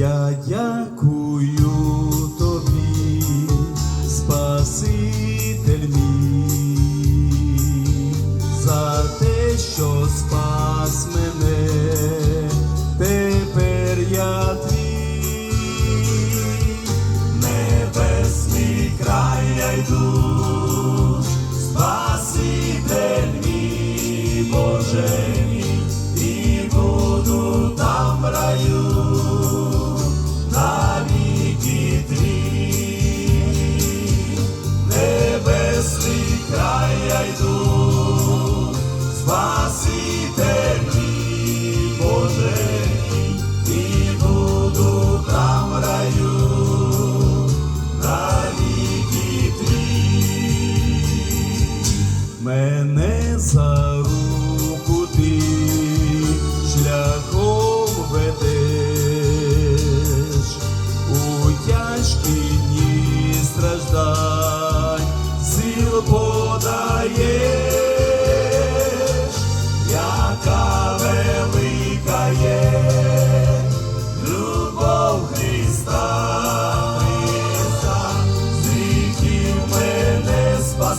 Я дякую тобі, Спаситель мій, за те, що спас мене, тепер я твій, небесний край я йду, Спаситель мій Боже.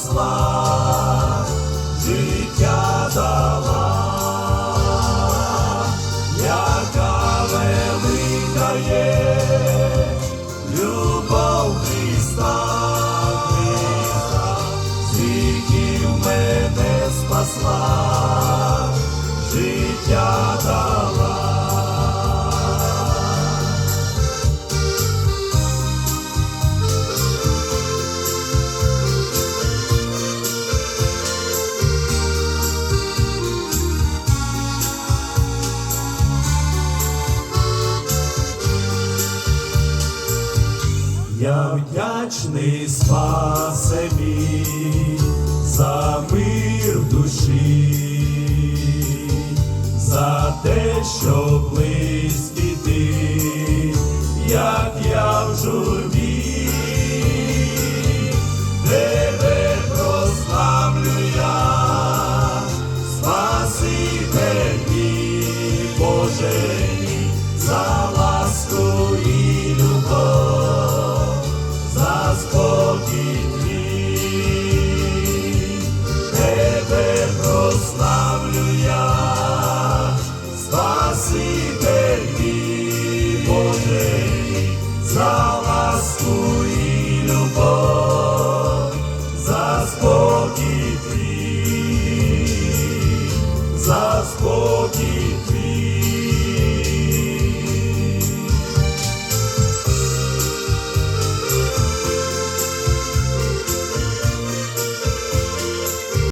слава. Я вдячний Спасемі, за мир в душі, за те, що близький ти, як я в журбі. Господі твій.